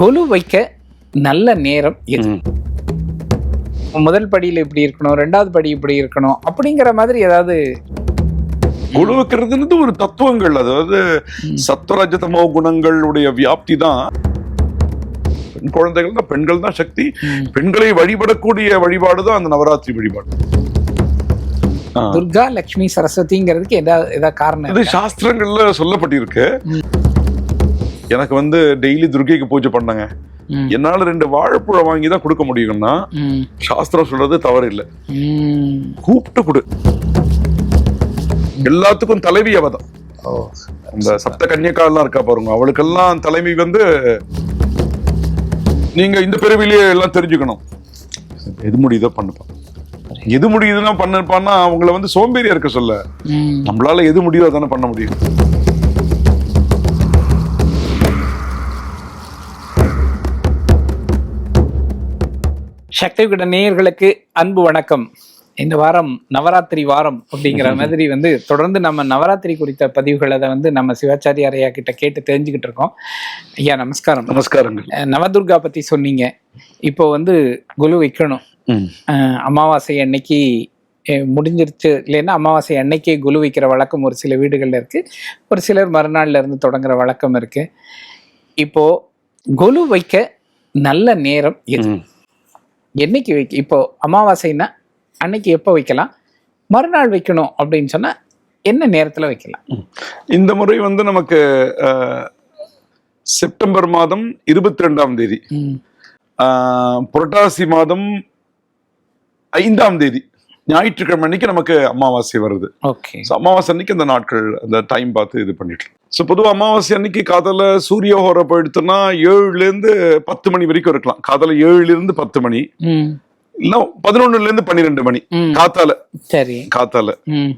கொலு வைக்க நல்ல நேரம் எது. முதல் படியில் இப்படி இருக்கணும் ரெண்டாவது படி இப்படி இருக்கணும் அப்படிங்கிற மாதிரி ஏதாவது குழு வைக்கிறதுன்றது ஒரு தத்துவங்கள் அதாவது சத்வரஜதமோ குணங்களுடைய வியாப்தி தான் பெண் குழந்தைகள் தான் பெண்கள் தான் சக்தி. பெண்களை வழிபடக்கூடிய வழிபாடு தான் அந்த நவராத்திரி வழிபாடு. துர்கா லக்ஷ்மி சரஸ்வதிங்கிறதுக்கு ஏதாவது ஏதாவது காரணம் இது? சாஸ்திரங்கள்ல சொல்லப்பட்டிருக்கு எனக்கு வந்து டெய்லி துர்கைக்கு பூஜை பண்ணாங்க. என்னால ரெண்டு வாழைப்பழம் வாங்கி தான் கொடுக்க முடியும்னா. சாஸ்திரம் சொல்றது தவறு இல்லை ம். கூப்பிட்டு கொடு. எல்லாத்துக்கும் தலைவி அவ தான். ஓ அந்த சப்த கன்னியக்காலாம் இருக்கா பாருங்க அவளுக்கெல்லாம் தலைமை வந்து நீங்க இந்த பிறவிலேயே எல்லாம் தெரிஞ்சுக்கணும். எது முடியுதோ பண்ணுப்பா. எது முடியுதுன்னா பண்ணுப்பான்னா அவங்கள வந்து சோம்பேறியா இருக்க சொல்ல. நம்மளால எது முடியுதோ அதானே பண்ண முடியும். சக்தி விகட நேயர்களுக்கு அன்பு வணக்கம். இந்த வாரம் நவராத்திரி வாரம் அப்படிங்கிற மாதிரி வந்து தொடர்ந்து நம்ம நவராத்திரி குறித்த பதிவுகளை அதை வந்து நம்ம சிவாச்சாரியார் ஐயா கிட்ட கேட்டு தெரிஞ்சுக்கிட்டு இருக்கோம். ஐயா நமஸ்காரம். நமஸ்காரங்கள். அஹ் நவதுர்கா பத்தி சொன்னீங்க. இப்போ வந்து குலு வைக்கணும். அமாவாசை அன்னைக்கு முடிஞ்சிருச்சு. இல்லைன்னா அமாவாசை அன்னைக்கே குலு வைக்கிற வழக்கம் ஒரு சில வீடுகளில் இருக்கு. ஒரு சிலர் மறுநாள்ல இருந்து தொடங்குற வழக்கம் இருக்கு. இப்போ குலு வைக்க நல்ல நேரம் எது. என்னைக்கு வைக்க இப்போ அமாவாசைன்னா அன்னைக்கு எப்போ வைக்கலாம்? மறுநாள் வைக்கணும் அப்படின்னு சொன்னா என்ன நேரத்துல வைக்கலாம்? இந்த முறை வந்து நமக்கு செப்டம்பர் மாதம் இருபத்தி ரெண்டாம் தேதி புரட்டாசி மாதம் ஐந்தாம் தேதி. ஞாயிற்றுக்கிழமை அன்னைக்கு நமக்கு அமாவாசை வருது. ஓகே அமாவாசை அன்னைக்கு அந்த நாட்கள் அந்த டைம் பார்த்து இது பண்ணிடலாம் ஸோ பொதுவாக அமாவாசை அன்னைக்கு காதல சூரிய ஹோரை போயிடுத்துன்னா ஏழுல இருந்து பத்து மணி வரைக்கும் இருக்கலாம். காதல ஏழுல இருந்து பத்து மணி. இல்ல பதினொன்னுல இருந்து பன்னிரெண்டு மணி. காத்தால. சரி. காத்தால.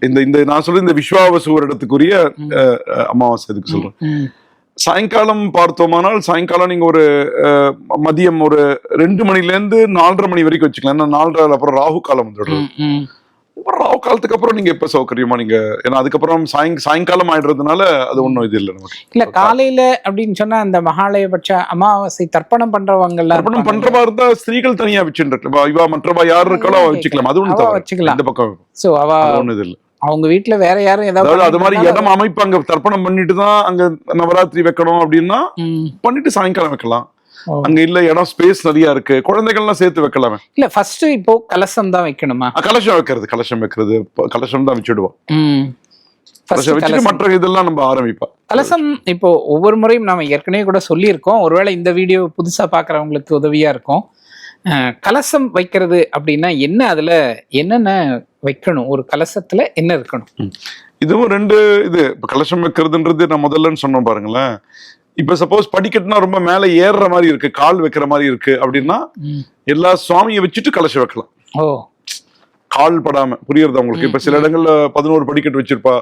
இந்த இந்த நான் சொல்ற இந்த விஸ்வாவசு வருடத்துக்குரிய அஹ், அஹ், அமாவாசை இதுக்கு சொல்றேன். சாயங்காலம் பார்த்தோமானால் சாயங்காலம் நீங்க ஒரு மதியம் ஒரு ரெண்டு மணில இருந்து நாலரை மணி வரைக்கும் வச்சுக்கலாம். ஏன்னா நாலரை அப்புறம் ராகு காலம் ம் அப்புறம் ராகு காலத்துக்கு அப்புறம் நீங்க எப்ப சௌகரியமா நீங்க ஏன்னா அதுக்கப்புறம் சாயங் சாயங்காலம் ஆயிடுறதுனால அது ஒண்ணும் இது இல்லை நமக்கு. இல்ல காலையில அப்படின்னு சொன்னா அந்த மகாலயபட்ச அமாவாசை தர்ப்பணம் பண்றவங்க தர்ப்பணம். பண்றவா இருந்தா ஸ்திரீகள் தனியா வச்சுட்டு இவா மற்றவா யார் இருக்காளோ வச்சுக்கலாம். அது தவிர வச்சுக்கலாம். இந்த பக்கம். சோ அவ ஒண்ணு இது இல்ல. அவங்க வீட்டுல வேற யாரும் ஏதாவது அது மாதிரி இடம் அமைப்பாங்க. தர்ப்பணம் பண்ணிட்டு தான் அங்க நவராத்திரி வைக்கணும் அப்படின்னா. பண்ணிட்டு சாயங்காலம் வைக்கலாம். அங்க இல்ல இடம் ஸ்பேஸ் நிறைய இருக்கு. குழந்தைகள்லாம் சேர்த்து வைக்கலாமே. இல்ல ஃபர்ஸ்ட் இப்போ கலசம் தான் வைக்கணுமா? கலசம் வைக்கிறது கலசம் வைக்கிறது. கலசம் தான் வச்சுடுவோம். மற்ற இதெல்லாம் நம்ம ஆரம்பிப்பா கலசம் இப்போ ஒவ்வொரு முறையும் நாம ஏற்கனவே கூட சொல்லியிருக்கோம். ஒருவேளை இந்த வீடியோ புதுசா பார்க்குறவங்களுக்கு உதவியா இருக்கும். கலசம் வைக்கிறது அப்படின்னா என்ன அதுல என்னென்ன வைக்கணும். ஒரு கலசத்துல என்ன இருக்கணும்? இதுவும் ரெண்டு இது. இப்ப கலசம் வைக்கிறதுன்றது நான் முதல்லன்னு சொன்னோம் பாருங்களேன். இப்ப சப்போஸ் படிக்கட்டுனா ரொம்ப மேல ஏறுற மாதிரி இருக்கு கால் வைக்கிற மாதிரி இருக்கு அப்படின்னா எல்லா சுவாமியை வச்சுட்டு கலசம் வைக்கலாம். ஓ. கால் படாம. புரியுறது உங்களுக்கு? இப்ப சில இடங்கள்ல பதினோரு படிக்கட்டு வச்சிருப்பா.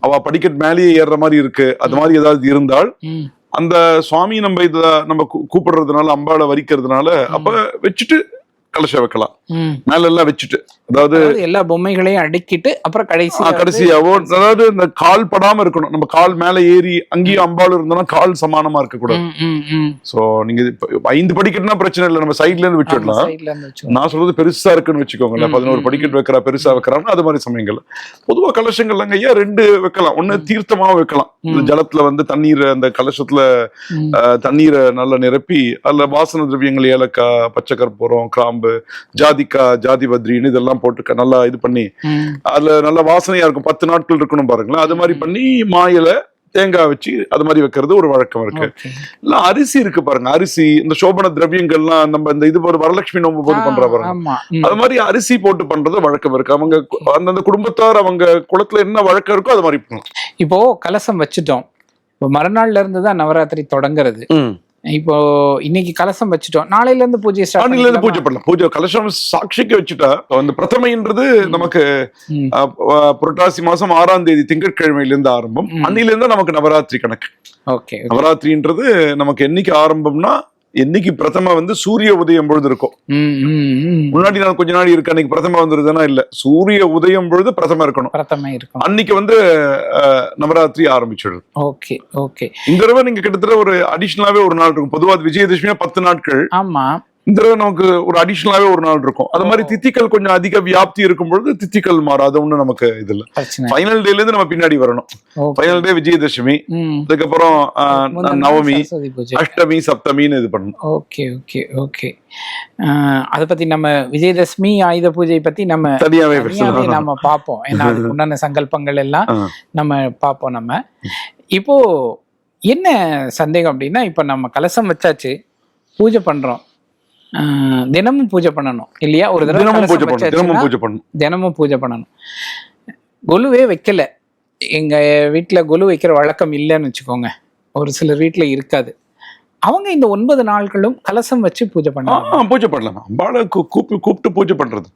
அவ படிக்கட் மேலேயே ஏறுற மாதிரி இருக்கு. அது மாதிரி ஏதாவது இருந்தால் அந்த சுவாமி நம்ம இத நம்ம கூப்பிடுறதுனால அம்பாளை வரிக்கிறதுனால அப்ப வச்சுட்டு கலசம் வைக்கலாம் மேல எல்லாம் வச்சுட்டு அதாவது எல்லா பொம்மைகளையும் அடுக்கிட்டு அப்புறம் கடைசி கடைசியாவோ அதாவது இந்த கால் படாம இருக்கணும். நம்ம கால் மேல ஏறி அங்கேயும் அம்பாள் இருந்தோம்னா கால் சமானமா இருக்க கூடாது சோ நீங்க ஐந்து படிக்கட்டுனா பிரச்சனை இல்லை. நம்ம சைட்ல இருந்து விட்டுடலாம். நான் சொல்றது பெருசா இருக்குன்னு வச்சுக்கோங்களேன். பதினோரு படிக்கட்டு வைக்கிறா பெருசா வைக்கிறாங்க அது மாதிரி சமயங்கள். பொதுவா கலசங்கள் அங்க ஐயா ரெண்டு வைக்கலாம். ஒண்ணு தீர்த்தமாவும் வைக்கலாம். ஜலத்துல வந்து தண்ணீர் அந்த கலசத்துல தண்ணீரை நல்லா நிரப்பி அதுல வாசன திரவியங்கள் ஏலக்காய் பச்சை கற்பூரம் கிராம்பு ஜாதிக்காய் ஜாதி பத்ரின்னு இதெல்லாம் போட்டு நல்லா இது பண்ணி அதுல நல்ல வாசனையா இருக்கும். பத்து நாட்கள் இருக்கணும் பாருங்களேன். அது மாதிரி பண்ணி மாயில தேங்காய் வச்சு அது மாதிரி வைக்கிறது ஒரு வழக்கம் இருக்கு. இல்ல அரிசி இருக்கு பாருங்க. அரிசி இந்த சோபன திரவியங்கள்லாம் நம்ம இந்த இது போது வரலட்சுமி நோம்பு போது பண்ற பாருங்க. அது மாதிரி அரிசி போட்டு பண்றது வழக்கம் இருக்கு. அவங்க அந்தந்த குடும்பத்தார் அவங்க குளத்துல என்ன வழக்கம் இருக்கோ அது மாதிரி இப்போ கலசம் வச்சுட்டோம். இப்போ மறுநாள்ல இருந்து தான் நவராத்திரி தொடங்குறது. இப்போ இன்னைக்கு கலசம் வச்சுட்டோம். நாளையில இருந்து பூஜை ஆணில இருந்து பூஜை பண்ணலாம். பூஜை கலசம் சாட்சிக்கு வச்சுட்டா அந்த பிரதமைன்றது நமக்கு புரட்டாசி மாசம் ஆறாம் தேதி திங்கட்கிழமையில இருந்து ஆரம்பம். அன்னில இருந்து நமக்கு நவராத்திரி கணக்கு. ஓகே. நவராத்திரின்றது நமக்கு என்னைக்கு ஆரம்பம்னா என்னைக்கு பிரதம வந்து சூரிய உதயம் பொழுது இருக்கும். முன்னாடி நாள் கொஞ்ச நாள் இருக்கு அன்னைக்கு பிரதம வந்துருதுன்னா இல்ல. சூரிய உதயம் பொழுது பிரதம இருக்கணும். பிரதமை இருக்கும் அன்னைக்கு வந்து நவராத்திரி ஆரம்பிச்சிடுது ஓகே ஓகே. இந்த தடவை நீங்க கிட்டத்தட்ட ஒரு அடிஷனலாவே ஒரு நாள் இருக்கும். பொதுவா விஜயதசமியா பத்து நாட்கள். ஆமா. இந்த தடவை நமக்கு ஒரு அடிஷனலாவே ஒரு நாள் இருக்கும். அது மாதிரி ஓ. தித்திகள் கொஞ்சம் அதிக வியாப்தி இருக்கும் பொழுது தித்திகள் மாறும் அது ஒண்ணு நமக்கு இது இல்ல. ஃபைனல் டேல இருந்து நம்ம பின்னாடி வரணும். ஓகே. Final day Vijayadashami. அதுக்கப்புறம் நவமி அஷ்டமி சப்தமின்னு இது பண்ணணும். Okay okay okay. அதை பத்தி நம்ம விஜயதசமி ஆயுத பூஜை பத்தி நம்ம தனியாவே நம்ம பார்ப்போம் ஏன்னா உண்டான சங்கல்பங்கள் எல்லாம். நம்ம பார்ப்போம் நம்ம. இப்போ என்ன சந்தேகம் அப்படின்னா இப்போ நம்ம கலசம் வச்சாச்சு பூஜை பண்றோம். தினமும் பூஜை பண்ணணும் இல்லையா? ஒரு தடவை தினமும் பூஜை பண்ணணும் தினமும் பூஜை பண்ணணும். தினமும் பூஜை பண்ணணும். கொலுவே வைக்கல. எங்க வீட்ல கொலு வைக்கிற வழக்கம் இல்லைன்னு வச்சுக்கோங்க. ஒரு சிலர் வீட்ல இருக்காது. அவங்க இந்த ஒன்பது நாட்களும் கலசம் வச்சு பூஜை ஆ, பண்ணாங்க பூஜை பண்ணலாம். அம்பாளை கூப்பி கூப்பிட்டு பூஜை பண்றது.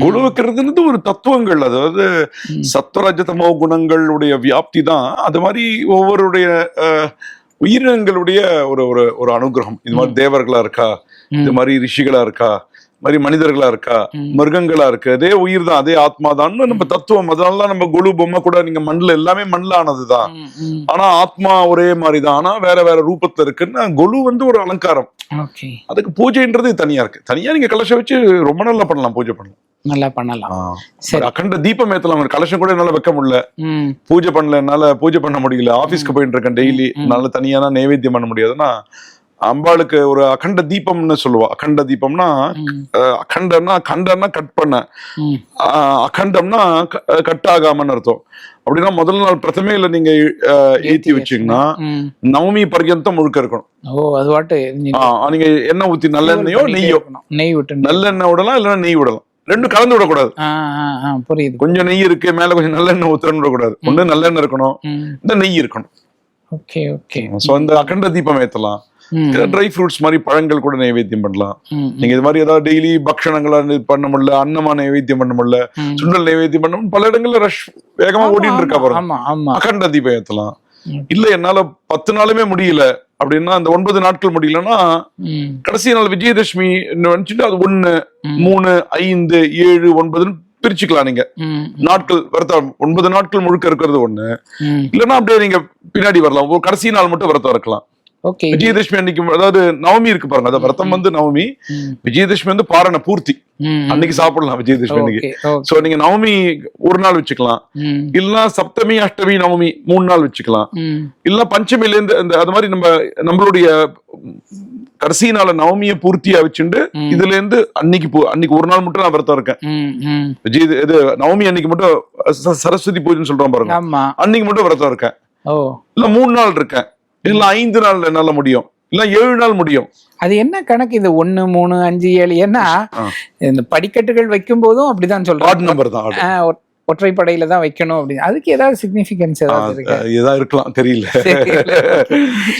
குழு வைக்கிறதுன்றது ஒரு தத்துவங்கள். அதாவது. சத்வரஜதமோ குணங்களுடைய வியாப்தி தான். அது மாதிரி ஒவ்வொருடைய உயிரினங்களுடைய ஒரு ஒரு ஒரு அனுகிரகம். இது மாதிரி தேவர்களா இருக்கா? இது மாதிரி ரிஷிகளா இருக்கா? மாதிரி மனிதர்களா இருக்கா. மிருகங்களா இருக்கு. அதே உயிர் தான் அதே ஆத்மா தான். நம்ம தத்துவம் அதனாலதான் நம்ம குழு பொம்மை கூட நீங்க மண்ணில் எல்லாமே மண்ணில் ஆனதுதான் ஆனா ஆத்மா ஒரே மாதிரி தான். ஆனா வேற வேற ரூபத்துல இருக்குன்னா கொலு வந்து ஒரு அலங்காரம். அதுக்கு பூஜைன்றது தனியா இருக்கு. தனியா நீங்க கலசம் வச்சு ரொம்ப நல்லா பண்ணலாம் பூஜை பண்ணலாம். நல்லா பண்ணலாம். சரி. ஒரு அகண்ட தீபம் ஏத்தலாம். கலசம் கூட என்னால வைக்க முடியல. பூஜை பண்ணல என்னால பூஜை பண்ண முடியல. ஆபீஸ்க்கு போயிட்டு இருக்கேன் டெய்லி. என்னால தனியா நைவேத்தியம் பண்ண முடியாதுன்னா அம்பாளுக்கு ஒரு அகண்ட தீபம்னு சொல்லுவா. அகண்ட தீபம்னா அகண்டம்னா கண்டம்னா கட் பண்ண. அகண்டம்னா கட் ஆகாமன்னு அர்த்தம். அப்படின்னா முதல் நாள் பிரதமையில நீங்க ஏத்தி வச்சீங்கன்னா. நவமி பர்யந்தம் முழுக்க இருக்கணும். ஓ அது வாட்டு நீங்க எண்ணெய் ஊத்தி நல்லெண்ணெயோ நெய்யோ. நெய் விட்டு நல்லெண்ணெய் விடலாம் இல்லைன்னா நெய் விடலாம். ரெண்டும் கலந்து விடக்கூடாது. புரியுது. கொஞ்சம் நெய் இருக்கு மேல கொஞ்சம் நல்லெண்ணெய் ஊத்துறன்னு விடக்கூடாது. ஒண்ணு நல்லெண்ணெய் இருக்கணும் இந்த நெய் இருக்கணும். Okay okay. சோ அந்த அகண்ட தீபம் ஏத்தலாம். ட்ரை ஃப்ரூட்ஸ் மாதிரி பழங்கள் கூட நைவேத்தியம் பண்ணலாம். நீங்க இது மாதிரி ஏதாவது டெய்லி பக்ஷணங்களா பண்ண முடியல அன்னமா நைவேத்தியம் பண்ண முடியல. சுண்டல் நைவேத்தியம் பண்ண. பல இடங்கள்ல ரஷ் வேகமா ஓடிட்டு இருக்கா பாருங்க. அகண்ட தீபம் ஏத்தலாம். இல்ல என்னால பத்து நாளுமே முடியல அப்படின்னா அந்த ஒன்பது நாட்கள் முடியலன்னா கடைசி நாள் விஜயதசமி நினைச்சுட்டு அது ஒண்ணு. மூணு ஐந்து ஏழு ஒன்பதுன்னு பிரிச்சுக்கலாம் நீங்க. நாட்கள் விரதம் ஒன்பது நாட்கள் முழுக்க இருக்கிறது ஒண்ணு. இல்லைன்னா அப்படியே நீங்க பின்னாடி வரலாம். ஒரு கடைசி நாள் மட்டும் விரதம் இருக்கலாம். ஓகே. விஜயதசமி அன்னைக்கு அதாவது நவமி இருக்கு பாருங்க அந்த விரதம் வந்து நவமி. விஜயதசமி வந்து பாரண பூர்த்தி. அன்னைக்கு சாப்பிடலாம் விஜயதசமி அன்னைக்கு. சோ நீங்க நவமி ஒரு நாள் வச்சுக்கலாம். இல்ல சப்தமி அஷ்டமி நவமி மூணு நாள் வச்சுக்கலாம். இல்ல பஞ்சமில இருந்து அந்த அது மாதிரி நம்ம நம்மளுடைய கடைசி நாள நவமியை பூர்த்தியா வச்சுண்டு ம். இதுல இருந்து அன்னைக்கு அன்னைக்கு ஒரு நாள் மட்டும் நான் விரதம் இருக்கேன். விஜய் இது- நவமி அன்னைக்கு மட்டும் சரஸ்வதி பூஜைன்னு சொல்றோம் பாருங்க. அன்னைக்கு மட்டும் விரதம் இருக்கேன். இல்ல மூணு நாள் இருக்கேன். இல்ல ஐந்து நாள் என்னால முடியும். இல்ல ஏழு நாள் முடியும். அது என்ன கணக்கு? இது ஒண்ணு மூணு அஞ்சு ஏழு ஏன்னா. இந்த படிக்கட்டுகள் வைக்கும் போதும் அப்படிதான் சொல்றாங்க. நம்பர் தான் ஒற்றைப்படையில தான் வைக்கணும் அப்படின்னு அதுக்கு ஏதாவது சிக்னிபிகன்ஸ் ஏதாவது இதா இருக்கலாம். தெரியல.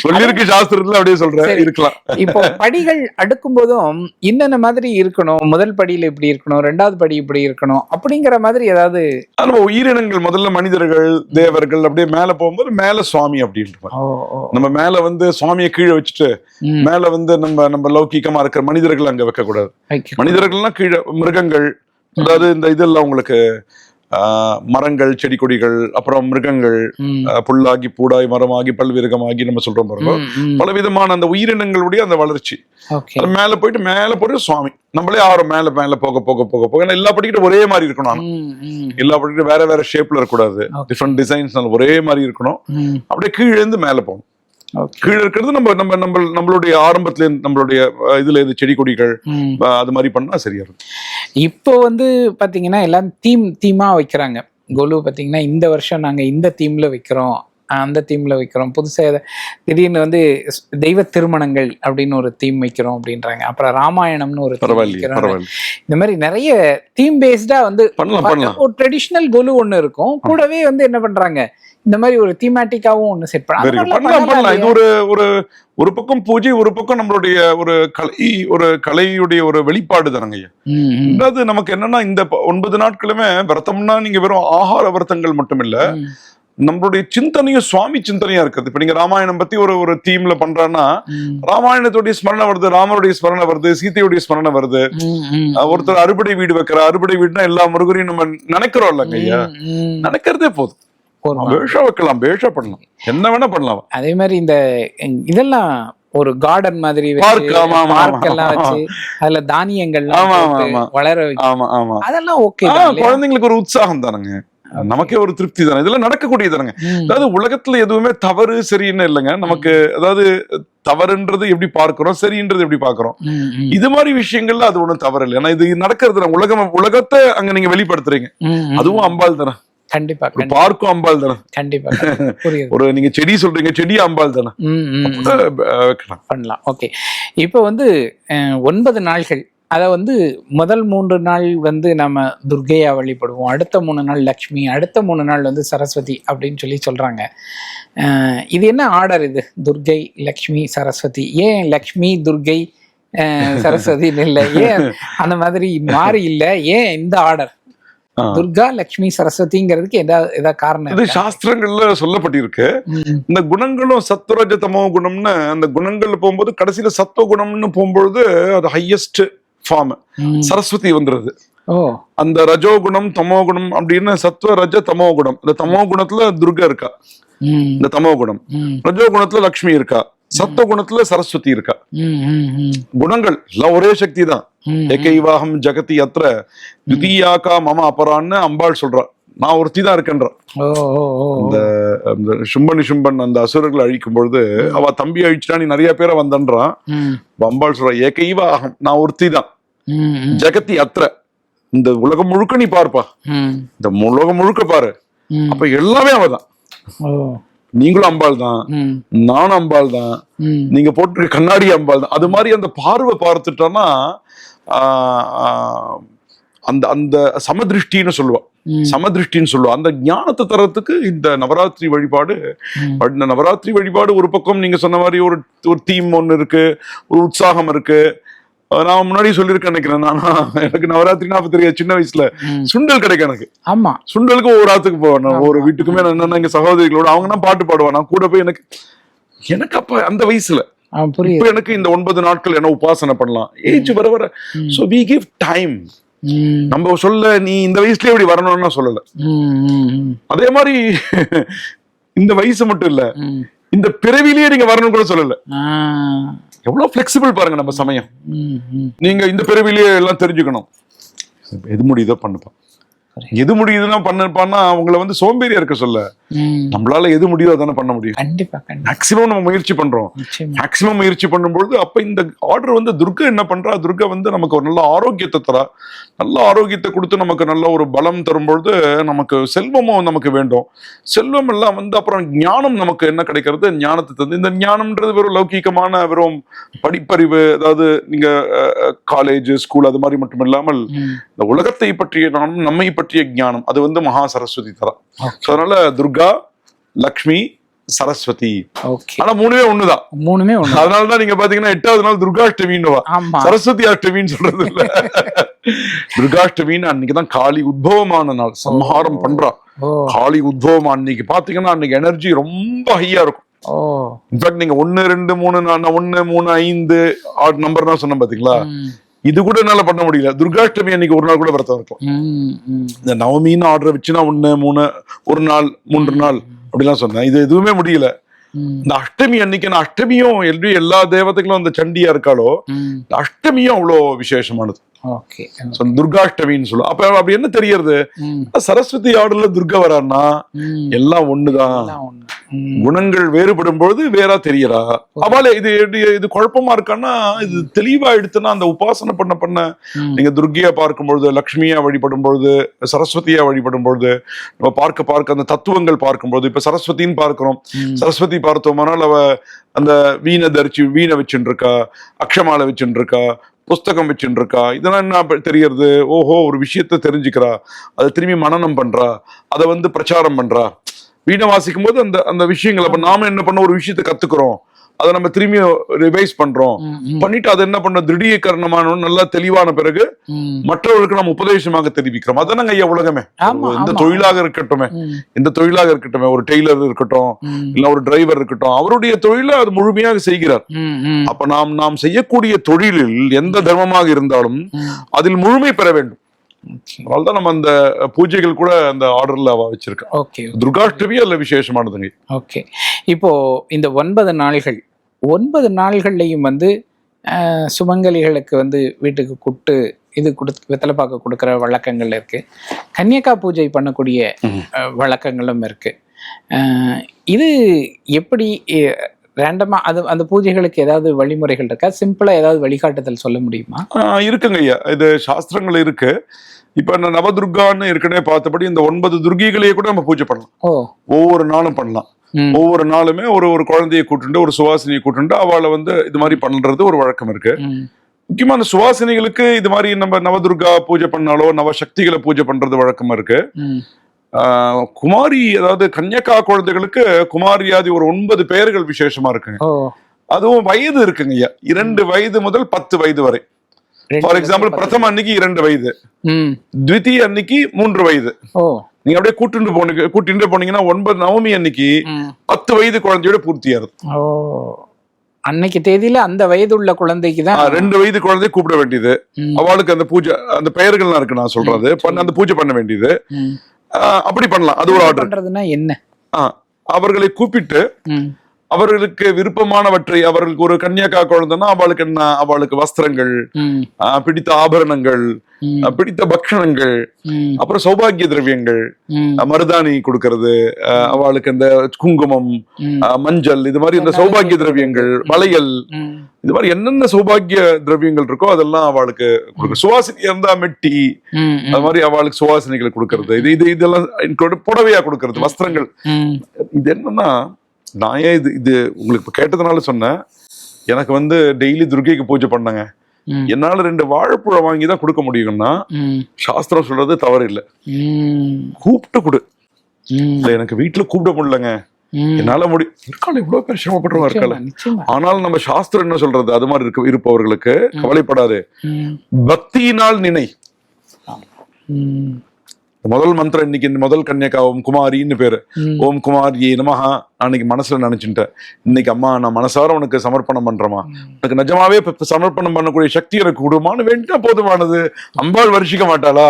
சொல்லியிருக்கு சாஸ்திரத்துல அப்படியே சொல்றேன். இருக்கலாம். இப்போ படிகள் அடுக்கும் போதும் என்னென்ன மாதிரி இருக்கணும்? முதல் படியில இப்படி இருக்கணும் ரெண்டாவது படி இப்படி இருக்கணும் அப்படிங்கிற மாதிரி ஏதாவது நம்ம உயிரினங்கள் முதல்ல மனிதர்கள் தேவர்கள் அப்படியே மேல போகும்போது மேல சுவாமி அப்படின்ட்டு நம்ம மேல வந்து சுவாமியை கீழே வச்சுட்டு மேல வந்து நம்ம நம்ம லௌகிக்கமா இருக்கிற மனிதர்கள் அங்க வைக்க கூடாது. மனிதர்கள்னா கீழே மிருகங்கள் அதாவது இந்த இதெல்லாம் உங்களுக்கு மரங்கள் செடி கொடிகள் அப்புறம் மிருகங்கள் புல்லாகி பூடாய் மரமாகி பல்விருகமாகி நம்ம சொல்றோம் பாருங்க. பல விதமான அந்த உயிரினங்களுடைய அந்த வளர்ச்சி. மேல போயிட்டு மேல போயிட்டு சுவாமி. நம்மளே ஆறோம் மேல மேல போக போக போக போக. ஏன்னா எல்லா படிக்கிட்ட ஒரே மாதிரி இருக்கணும் எல்லா படிக்கிட்ட வேற வேற ஷேப்ல இருக்கக்கூடாது. டிஃப்ரெண்ட் டிசைன்ஸ் ஒரே மாதிரி இருக்கணும். அப்படியே கீழே இருந்து மேல போகணும். கீழே இருக்கிறது நம்ம நம்ம நம்ம நம்மளுடைய ஆரம்பத்துல நம்மளுடைய இதுல இருந்து செடி கொடிகள் அது மாதிரி பண்ணா சரியா இருக்கும் இப்போ வந்து பாத்தீங்கன்னா எல்லாம் தீம் தீமா வைக்கிறாங்க. கொலு பாத்தீங்கன்னா இந்த வருஷம் நாங்க இந்த தீம்ல வைக்கிறோம். அந்த தீம்ல வைக்கிறோம். புதுசா எத- திடீர்னு வந்து தெய்வ திருமணங்கள் அப்படின்னு ஒரு தீம் வைக்கிறோம் அப்படின்றாங்க. அப்புறம் ராமாயணம்னு ஒரு வைக்கிறோம் இந்த மாதிரி நிறைய தீம் பேஸ்டா வந்து ஒரு ட்ரெடிஷ்னல் கொலு ஒண்ணு இருக்கும். கூடவே வந்து என்ன பண்றாங்க? இந்த மாதிரி ஒரு தீமேட்டிக்காவும் ஒண்ணு செட் குட் பண்ணலாம் பண்ணலாம் இது ஒரு ஒரு ஒரு பக்கம் பூஜை ஒரு பக்கம் நம்மளுடைய ஒரு கலை ஒரு கலையுடைய ஒரு வெளிப்பாடு தானங்க ரெண்டாவது நமக்கு என்னன்னா இந்த ஒன்பது நாட்களுமே விரதம்னா நீங்க வெறும் ஆகார விரதங்கள் மட்டும் இல்ல நம்மளுடைய சிந்தனையும் சுவாமி சிந்தனையா இருக்குது இப்ப நீங்க ராமாயணம் பத்தி ஒரு ஒரு தீம்ல பண்றான்னா ராமாயணத்துடைய ஸ்மரணை வருது ராமருடைய ஸ்மரணை வருது சீதையுடைய ஸ்மரணை வருது. ஒருத்தர் அறுபடை வீடு வைக்கிற அறுபடை வீடுனா எல்லா முருகரையும் நம்ம நினைக்கிறோம் இல்லைங்க ஐயா. நினைக்கிறதே போதும். பேஷா வைக்கலாம் பேஷா பண்ணலாம். என்ன வேணா பண்ணலாம். அதே மாதிரி இந்த இதெல்லாம் ஒரு கார்டன் மாதிரி பார்க் எல்லாம். வச்சு அதுல ஆமா. வளர அதெல்லாம் ஓகே குழந்தைங்களுக்கு ஒரு உற்சாகம் தானுங்க. நமக்கே ஒரு திருப்தி தானே. இதெல்லாம் நடக்கக்கூடியது தானுங்க. அதாவது உலகத்துல எதுவுமே தவறு சரின்னு இல்லைங்க. நமக்கு அதாவது தவறுன்றது எப்படி பார்க்கிறோம் சரின்றது எப்படி பார்க்கிறோம்? இது மாதிரி விஷயங்கள்ல அது ஒண்ணும் தவறு இல்லை ஏன்னா இது நடக்கிறது. உலகம் உலகத்தை அங்க நீங்க வெளிப்படுத்துறீங்க. அதுவும் அம்பாள் தானே. கண்டிப்பா பார்க்கும் அம்பாள் தானே? கண்டிப்பா ஒரு நீங்க செடி சொல்றீங்க செடி அம்பாள் தானே? பண்ணலாம். ஓகே. இப்போ வந்து ஒன்பது நாள்கள். அதை வந்து முதல் மூன்று நாள் வந்து நம்ம துர்கையா வழிபடுவோம். அடுத்த மூணு நாள் லக்ஷ்மி அடுத்த மூணு நாள் வந்து சரஸ்வதி அப்படின்னு சொல்லி சொல்றாங்க. அஹ், இது என்ன ஆர்டர் இது? துர்கை லக்ஷ்மி சரஸ்வதி. ஏன் லக்ஷ்மி துர்கை சரஸ்வதின்னு இல்லை? ஏன் அந்த மாதிரி மாறி இல்லை? ஏன் இந்த ஆர்டர். துர்கா லக்ஷ்மி சரஸ்வதிங்கிறதுக்கு ஏதாவது ஏதாவது காரணம் இது? சாஸ்திரங்கள்ல சொல்லப்பட்டிருக்கு. இந்த குணங்களும் சத்வரஜ தமோ குணம்னு அந்த குணங்கள்ல போகும்போது கடைசியில சத்துவ குணம்னு போகும்பொழுது அது ஹையஸ்ட் ஃபார்ம். சரஸ்வதி வந்துருது. அந்த ரஜோ குணம் தமோ குணம் அப்படின்னு சத்வ ரஜ தமோ குணம். இந்த தமோ குணத்துல துர்கா இருக்கா? இந்த தமோ குணம் ரஜோ குணத்துல லக்ஷ்மி இருக்கா? சத்துவ குணத்துல சரஸ்வதி இருக்கா? குணங்கள் எல்லாம் ஒரே சக்தி தான். ம், ஏகைவாகம் ஜகதி அத்திர திதியாக்கா மம அபரான்னு அம்பாள் சொல்றா. நான் ஒருத்தி தான் இருக்கேன்றா அந்த சும்பன் சும்பன் அந்த அசுரர்களை அழிக்கும் பொழுது அவ தம்பி அழிச்சிட்டா நீ நிறைய பேரை வந்தன்றான் அம்பாள் சொல்றா ஏகைவ அகம் நான் ஒருத்தி தான். ஜெகத்தி அத்திர இந்த உலகம் முழுக்க நீ பார்ப்பா. இந்த உலகம் முழுக்க பாரு. அப்ப எல்லாமே அவதான். நீங்களும் அம்பாள் தான். நானும் அம்பாள் தான். நீங்க போட்டிருக்க கண்ணாடி அம்பாள் தான். அது மாதிரி அந்த பார்வை பார்த்துட்டோம்னா அந்த அந்த சமதிருஷ்டின்னு சொல்லுவா. ம், சமதிருஷ்டின்னு சொல்லுவா. அந்த ஞானத்தை தரத்துக்கு இந்த நவராத்திரி வழிபாடு. இந்த நவராத்திரி வழிபாடு ஒரு பக்கம் நீங்க சொன்ன மாதிரி ஒரு ஒரு தீம் ஒன்று இருக்கு ஒரு உற்சாகம் இருக்கு. நான் முன்னாடி சொல்லியிருக்கேன் நினைக்கிறேன். நானா எனக்கு நவராத்திரி நாற்பத்தி சின்ன வயசுல. சுண்டல் கிடைக்கும் எனக்கு. ஆமா. சுண்டலுக்கு ஒவ்வொரு ஆத்துக்கு போவேன் ஒவ்வொரு வீட்டுக்குமே நான் என்னன்னா எங்க சகோதரிகளோட அவங்க தான் பாட்டு பாடுவேன். நான் கூட போய் எனக்கு எனக்கு அப்ப அந்த வயசுல. இப்ப எனக்கு இந்த ஒன்பது நாட்கள் என்ன உபாசனை பண்ணலாம். ஏஜ் வர வர. சோ வி கிவ் டைம் நம்ம சொல்ல நீ இந்த வயசுலயே இப்படி வரணும்னு சொல்லல. அதே மாதிரி இந்த வயசு மட்டும் இல்ல. இந்த பிறவிலேயே நீங்க வரணும்னு கூட சொல்லல. எவ்வளவு பிளெக்சிபிள் பாருங்க நம்ம சமயம். நீங்க இந்த பிறவிலேயே எல்லாம் தெரிஞ்சுக்கணும். எது முடியுதோ பண்ணுப்பா எது முடியுதுன்னா பண்ணுப்பான்னா உங்களை வந்து சோம்பேறியா இருக்க சொல்ல. நம்மளால எது முடியுதோ அதானே பண்ண முடியும். கண்டிப்பா மேக்சிமம் நம்ம முயற்சி பண்றோம். மேக்சிமம் முயற்சி பண்ணும்பொழுது அப்ப இந்த ஆர்டர் வந்து துர்கா என்ன பண்றா? துர்கா வந்து நமக்கு ஒரு நல்ல ஆரோக்கியத்தை தரா. நல்ல ஆரோக்கியத்தை கொடுத்து நமக்கு நல்ல ஒரு பலம் தரும்பொழுது நமக்கு செல்வமும் நமக்கு வேண்டும். செல்வம் எல்லாம் வந்து அப்புறம் ஞானம் நமக்கு என்ன கிடைக்கிறது? ஞானத்தை தந்து. இந்த ஞானம்ன்றது வெறும் லௌகீகமான வெறும் படிப்பறிவு அதாவது நீங்க காலேஜ் ஸ்கூல் அது மாதிரி மட்டும் இல்லாமல். இந்த உலகத்தை பற்றிய ஞானம் நம்மை பற்றிய ஞானம். அது வந்து மகா சரஸ்வதி தரா Okay. So, அதனால துர்கா லக்ஷ்மி சரஸ்வதி. ஆனா மூணுமே ஒண்ணுதான். மூணுமே ஒண்ணு அதனாலதான் நீங்க பாத்தீங்கன்னா எட்டாவது நாள் துர்காஷ்டமின்னு ஆமா. சரஸ்வதி அஷ்டமின்னு சொல்றது இல்ல. துர்காஷ்டமின்னு அன்னைக்குதான் காளி உத்பவமான நாள். சம்ஹாரம் பண்றா. காளி உத்பவம் அன்னைக்கு. பாத்தீங்கன்னா அன்னைக்கு எனர்ஜி ரொம்ப ஹையா இருக்கும். இன்ஃபேக்ட் நீங்க ஒன்னு ரெண்டு மூணு ஒன்னு மூணு ஐந்து நம்பர் தான் சொன்னேன் பாத்தீங்களா? இது கூட என்னால பண்ண முடியல. துர்காஷ்டமி அன்னைக்கு ஒரு நாள் கூட விரதம் இருக்கும். இந்த நவமின்னு ஆர்டர் வச்சுன்னா ஒன்னு மூணு ஒரு நாள் மூன்று நாள் அப்படிலாம் சொன்னேன். இது எதுவுமே முடியல. இந்த அஷ்டமி அன்னைக்கு நான் அஷ்டமியும் எப்படி எல்லா தேவதைகளும் அந்த சண்டியா இருக்காளோ அஷ்டமியும் அவ்வளோ விசேஷமானது. ஓகே So, துர்காஷ்டமின்னு சொல்லுவோம். அப்ப அப்படி என்ன தெரியறது? சரஸ்வதி ஆர்டர்ல துர்கா வரான்னா. எல்லாம் ஒண்ணுதான். குணங்கள் வேறுபடும் பொழுது வேறா தெரியறா. அவளே இது இது- குழப்பமா இருக்கான்னா இது தெளிவா எடுத்துன்னா அந்த உபாசனை பண்ண பண்ண. நீங்க துர்கியா பார்க்கும் பொழுது லக்ஷ்மியா வழிபடும் பொழுது சரஸ்வதியா வழிபடும் பொழுது நம்ம பார்க்க பார்க்க அந்த தத்துவங்கள் பார்க்கும் பொழுது இப்ப சரஸ்வதின்னு பார்க்கிறோம். சரஸ்வதி பார்த்தோம்னால் அவ அந்த வீணை தரிச்சு வீணை வச்சுட்டு இருக்கா அக்ஷமாலை வச்சுட்டு இருக்கா புஸ்தகம் வச்சுட்டு இருக்கா இதெல்லாம் என்ன தெரியறது? ஓஹோ ஒரு விஷயத்த தெரிஞ்சுக்கிறா. அதை திரும்பி மனனம் பண்றா. அதை வந்து பிரச்சாரம் பண்றா. வீணை வாசிக்கும் போது அந்த அந்த விஷயங்கள் அப்ப நாம என்ன பண்ண ஒரு விஷயத்தை கத்துக்கிறோம். அதை நம்ம திரும்பி ரிவைஸ் பண்றோம். பண்ணிட்டு அதை என்ன பண்ண திடீகரணமான நல்லா தெளிவான பிறகு. மற்றவர்களுக்கு நம்ம உபதேசமாக தெரிவிக்கிறோம். அதானங்க ஐயா உலகமே. ஆமா. தொழிலாக இருக்கட்டுமே. ம், எந்த தொழிலாக இருக்கட்டுமே. ஒரு டெய்லர் இருக்கட்டும் இல்ல ஒரு டிரைவர் இருக்கட்டும் அவருடைய தொழிலை அது முழுமையாக செய்கிறார். அப்ப நாம் நாம் செய்யக்கூடிய தொழிலில் எந்த தர்மமாக இருந்தாலும். அதில் முழுமை பெற வேண்டும். அதனால்தான் நம்ம அந்த பூஜைகள் கூட அந்த ஆர்டர்ல வச்சிருக்கோம் ஓகே. துர்காஷ்டமி அல்ல விசேஷமானதுங்க. ஓகே. இப்போ இந்த ஒன்பது நாள்கள் ஒன்பது நாள்கள்லையும் வந்து சுமங்கலிகளுக்கு வந்து வீட்டுக்கு கூப்பிட்டு இது கொடுத்து வெத்தலைப்பாக்கு கொடுக்குற வழக்கங்கள் இருக்கு. கன்னியக்கா பூஜை பண்ணக்கூடிய வழக்கங்களும் இருக்கு. அஹ், இது எப்படி ரேண்டமா அது அந்த பூஜைகளுக்கு ஏதாவது வழிமுறைகள் இருக்கா? சிம்பிளா ஏதாவது வழிகாட்டுதல் சொல்ல முடியுமா? இருக்குங்க ஐயா. இது சாஸ்திரங்கள் இருக்கு. இப்ப இந்த நவதுர்கான்னு ஏற்கனவே பார்த்தபடி இந்த ஒன்பது துர்கிகளையே கூட நம்ம பூஜை பண்ணலாம். ஒவ்வொரு நாளும் பண்ணலாம். ஒவ்வொரு நாளுமே ஒரு ஒரு குழந்தையை கூட்டுண்டு ஒரு சுவாசினியை கூட்டுண்டு அவளை வந்து இது மாதிரி பண்றது ஒரு வழக்கம் இருக்கு. முக்கியமா அந்த சுவாசினிகளுக்கு இது மாதிரி நம்ம நவதுர்கா பூஜை பண்ணாலோ நவசக்திகளை பூஜை பண்றது வழக்கமா இருக்கு. குமாரி அதாவது கன்யகா குழந்தைகளுக்கு குமாரியாதி ஒரு ஒன்பது பெயர்கள் விசேஷமா இருக்குங்க. அதுவும் வயது இருக்குங்க ஐயா. இரண்டு வயது முதல் பத்து வயது வரை. ஃபார் எக்ஸாம்பிள் பிரதம அன்னைக்கு இரண்டு வயது. ம். த்விதீய அன்னைக்கு மூன்று வயது. நீங்க அப்படியே கூட்டுண்டு போனீங்க கூட்டிட்டு போனீங்கன்னா ஒன்பது நவமி அன்னைக்கு பத்து வயது குழந்தையோட பூர்த்தியாருது அன்னைக்கு தேதியில அந்த வயதுள்ள குழந்தைக்கு தான் ரெண்டு வயது குழந்தைய கூப்பிட வேண்டியது. அவளுக்கு அந்த பூஜை அந்த பெயர்கள்லாம் இருக்கு நான் சொல்றது. அந்த பூஜை பண்ண வேண்டியது. அப்படி பண்ணலாம். அது ஒரு ஆர்டர் என்ன? அவர்களை கூப்பிட்டு அவர்களுக்கு விருப்பமானவற்றை அவர்களுக்கு ஒரு கன்னியாக்கா குழந்தைன்னா அவளுக்கு என்ன? அவளுக்கு வஸ்திரங்கள் பிடித்த ஆபரணங்கள் பிடித்த பக்ஷணங்கள் அப்புறம் சௌபாகிய திரவியங்கள் மருதாணி கொடுக்கறது அவளுக்கு இந்த குங்குமம் மஞ்சள் இது மாதிரி இந்த சௌபாகிய. திரவியங்கள் வளையல் இது மாதிரி என்னென்ன சௌபாகிய திரவியங்கள் இருக்கோ அதெல்லாம் அவளுக்கு கொடுக்க. சுவாசினி இருந்தா மெட்டி அது மாதிரி அவளுக்கு சுவாசினிகளை கொடுக்கறது. இது இது இதெல்லாம் புடவையா கொடுக்கறது வஸ்திரங்கள். இது என்னன்னா நான் ஏன் இது இது உங்களுக்கு இப்ப கேட்டதுனால சொன்னேன். எனக்கு வந்து டெய்லி துர்கைக்கு பூஜை பண்ணாங்க. என்னால ரெண்டு வாழைப்பழம் வாங்கி தான் கொடுக்க முடியும்னா சாஸ்திரம் சொல்றது தவறு இல்லை கூப்பிட்டு கொடு. இல்ல எனக்கு வீட்டுல கூப்பிட முடியலங்க. என்னால முடி இருக்காள் இவ்வளவு பேர் சிரமப்படுறவா இருக்காள். நிச்சயமா, நிச்சயமா. ஆனால் நம்ம சாஸ்திரம் என்ன சொல்றது? அது மாதிரி இருக்க இருப்பவர்களுக்கு கவலைப்படாது. பக்தியினால் நினை. முதல் மந்திரம் இன்னைக்கு முதல் கன்னியக்கா ஓம் குமாரின்னு பேரு. ஓம் குமாரியே நமஹா அன்னைக்கு மனசுல நினைச்சுட்டேன் இன்னைக்கு அம்மா நான் மனசார உனக்கு சமர்ப்பணம் பண்றேமா எனக்கு நிஜமாவே சமர்ப்பணம் பண்ணக்கூடிய சக்தி எனக்கு கொடுமான்னு வேண்டினா போதுமானது. அம்பாள் வருஷிக்க மாட்டாளா?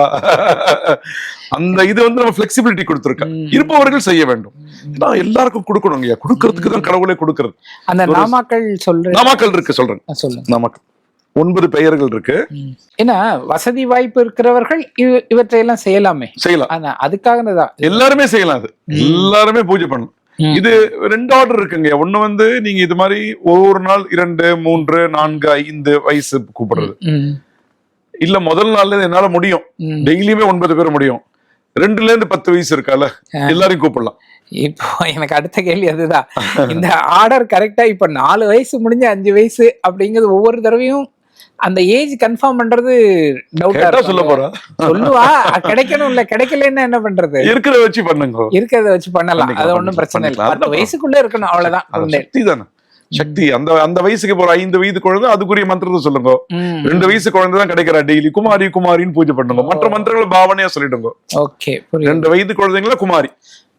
அந்த இது வந்து நம்ம பிளெக்சிபிலிட்டி கொடுத்துருக்கேன். இருப்பவர்கள் செய்ய வேண்டும். ஏன்னா எல்லாருக்கும் கொடுக்கணும் ஐயா கொடுக்கறதுக்கு தான் கடவுளே கொடுக்கறது. அந்த நாமாக்கள் சொல்ற நாமாக்கள் இருக்கு சொல்றேன் நாமாக்கள். ஒன்பது பெயர்கள் இருக்கு. ஏன்னா வசதி வாய்ப்பு இருக்கிறவர்கள் இவ- இவற்றையெல்லாம் செய்யலாமே. செய்யலாம். அதுக்காக எல்லாருமே செய்யலாம் அது. எல்லாருமே பூஜை பண்ணலாம். இது ரெண்டு ஆர்டர் இருக்குங்க. ஒண்ணு வந்து நீங்க இது மாதிரி ஒவ்வொரு நாள் இரண்டு மூன்று நான்கு ஐந்து வயசு கூப்பிடுறது. இல்ல முதல் நாள்ல என்னால முடியும். டெய்லியுமே ஒன்பது பேர் முடியும். ரெண்டுல இருந்து பத்து வயசு இருக்கால. எல்லாரையும் கூப்பிடலாம். இப்போ எனக்கு அடுத்த கேள்வி அதுதான். இந்த ஆர்டர் கரெக்டா இப்ப நாலு வயசு முடிஞ்சு அஞ்சு வயசு அப்படிங்கிறது ஒவ்வொரு தடவையும் அந்த ஏஜ் கன்ஃபார்ம் பண்றது டவுட்டா சொல்ல போறா. சொல்லுவா கிடைக்கணும் இல்ல கிடைக்கலன்னா என்ன பண்றது? இருக்கிறத வச்சு பண்ணுங்க. இருக்கிறத வச்சு பண்ணலாம். அது ஒண்ணும் பிரச்சனை இல்லை. பத்து வயசுக்குள்ள இருக்கணும் அவ்வளவுதான். சக்தி தானே. சக்தி. அந்த அந்த வயசுக்கு ஒரு ஐந்து வயது குழந்தை அதுக்குரிய மந்திரத்தை சொல்லுங்க. ரெண்டு வயசு குழந்தை தான் கிடைக்கிறா டெய்லி குமாரி குமாரின்னு பூஜை பண்ணுங்க மற்ற மந்திரங்களை பாவனையா சொல்லிடுங்க. ஓகே ரெண்டு வயது குழந்தைங்கள குமாரி.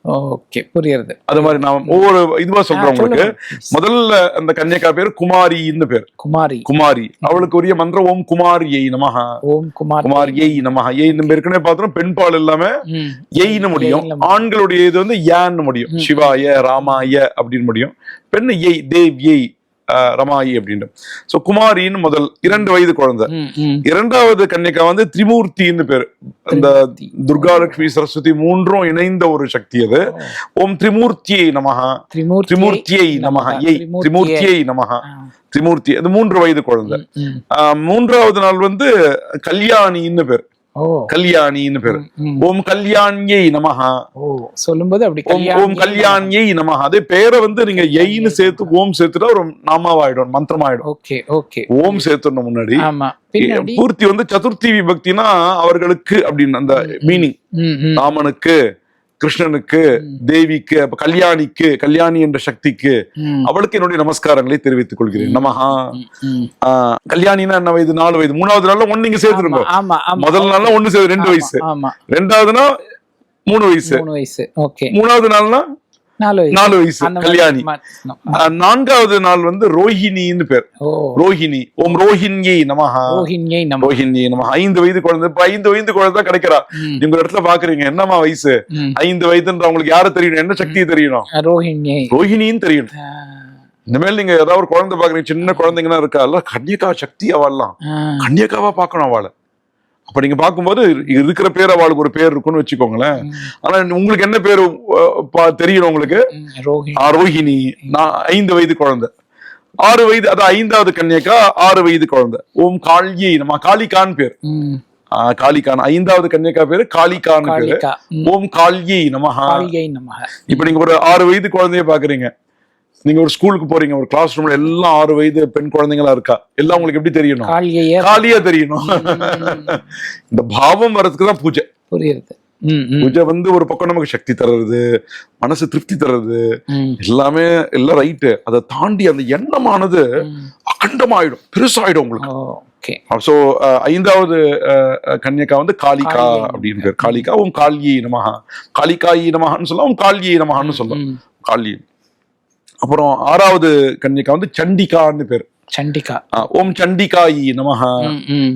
ஓகே புரியுது அது மாதிரி நான் ஒவ்வொரு இதுவா சொல்றேன் உங்களுக்கு. முதல்ல அந்த கன்னியக்கா பேர் குமாரின்னு பேர். குமாரி. குமாரி. அவளுக்கு உரிய மந்திரம் ஓம் குமாரியை நமஹா. ஓம் குமார். குமாரியை நமஹா. ஏய் நம்ம ஏற்கனவே பார்த்தோம் பெண் பால் எல்லாமே ம். எய்னு முடியும். ஆண்களுடைய இது வந்து யான்னு முடியும். சிவாய ராமாய அப்படின்னு முடியும். பெண் எய் தேவ் எய் ரமாயி அப்படின்னு சோ குமாரின்னு முதல் இரண்டு வயது குழந்தை. இரண்டாவது கன்னிகா வந்து திரிமூர்த்தின்னு பேர். அந்த. துர்கா லட்சுமி சரஸ்வதி மூன்றும் இணைந்த ஒரு சக்தி அது. ஓம் திரிமூர்த்தியை திரிமூர்த்தி திரிமூர்த்தியை நமஹா. ஏய் திரிமூர்த்தியை. நமஹா. திரிமூர்த்தி அது மூன்று வயது குழந்தை. மூன்றாவது நாள் வந்து கல்யாணின்னு பேர். கல்யாணின்னு பேர். ஓம் கல்யாணியை நமஹா. ஓ சொல்லும்போது அப்படி ஓம் ஓம் கல்யாணியை நமஹா. அதே பேரை வந்து நீங்க எய்னு சேர்த்து ஓம் சேர்த்துட்டா ஒரு நாமாவாயிடும் மந்திரமாயிடும். Okay okay. ஓம் சேர்த்துடணும் முன்னாடி. பூர்த்தி வந்து சதுர்த்தி விபக்தினா அவர்களுக்கு அப்படின்னு அந்த மீனிங். ராமனுக்கு கிருஷ்ணனுக்கு தேவிக்கு அப்ப கல்யாணிக்கு கல்யாணி என்ற சக்திக்கு அவளுக்கு என்னுடைய நமஸ்காரங்களை தெரிவித்துக் கொள்கிறேன். நமஹா. கல்யாணினா என்ன வயது? நாலு வயது. மூணாவது நாள்ல ஒண்ணு நீங்க சேர்த்துருங்க முதல் நாள்ல ஒண்ணு சேர்த்து ரெண்டு வயசு. ரெண்டாவதுனா மூணு வயசு. மூணு வயசு. ஓகே. மூணாவது நாள்னா நாலு வயசு. கல்யாணி. நான்காவது நாள் வந்து ரோஹிணின்னு பேர். ரோஹிணி. ஓம் ரோஹிணியை நமஹா. ரோஹிணியை நம்ம ரோஹிணி நம்ம ஐந்து வயது குழந்தை இப்ப ஐந்து வயது குழந்தை தான் கிடைக்கிறா. நீங்க ஒரு இடத்துல பாக்குறீங்க என்னம்மா வயசு. ஐந்து வயதுன்ற அவங்களுக்கு யார தெரியணும் என்ன சக்தி தெரியணும் ரோஹிணியை. ரோஹிணின்னு தெரியணும் ஆ, இந்த மேல நீங்க ஏதாவது ஒரு குழந்தை பாக்குறீங்க சின்ன குழந்தைங்கன்னா இருக்கா? கன்னியக்கா சக்தி அவள்லாம். கன்னியக்காவா பார்க்கணும் அவளை. அப்ப நீங்க பார்க்கும்போது இருக்கிற பேர் அவளுக்கு ஒரு பேர் இருக்குன்னு வச்சுக்கோங்களேன். ம், ஆனா உங்களுக்கு என்ன பேரு தெரியணும் உங்களுக்கு? ரோஹிணி. நான் ஐந்து வயது குழந்தை. ஆறு வயது அதான் ஐந்தாவது கன்னியக்கா ஆறு வயது குழந்தை. ஓம் காளியை நம்ம காளிகான் பேர். காளிகான். ஐந்தாவது கன்னியக்கா பேரு காளிகான் பேரு. ஓம் காளியை நமஹா. நமக இப்ப நீங்க ஒரு ஆறு வயது குழந்தைய பாக்குறீங்க. நீங்க ஒரு ஸ்கூலுக்கு போறீங்க ஒரு கிளாஸ் ரூம்ல எல்லாம் ஆறு வயது பெண் குழந்தைங்களா இருக்கா? எல்லாம் உங்களுக்கு எப்படி தெரியணும்? காலியா தெரியணும். இந்த பாவம் வர்றதுக்கு தான் பூஜை. புரியுது. பூஜை வந்து ஒரு பக்கம் நமக்கு சக்தி தர்றது மனசு திருப்தி தர்றது எல்லாமே எல்லாம் ரைட்டு அதை தாண்டி அந்த எண்ணமானது. அகண்டமாயிடும் பெருசாயிடும் உங்களுக்கு. ஓகே. சோ ஐந்தாவது கன்னியக்கா வந்து காளிகா காளியை. அப்படின்னு பேர். காளிகா உம் காளியை நமஹா. காளிகாயி நமஹான்னு சொல்லலாம் உம் காளியை நமஹான்னு சொல்லலாம் ம், காளி அப்புறம் ஆறாவது கன்னியக்கா வந்து சண்டிகான்னு பேர். சண்டிகா. ஓம் சண்டிகாயி நமஹா.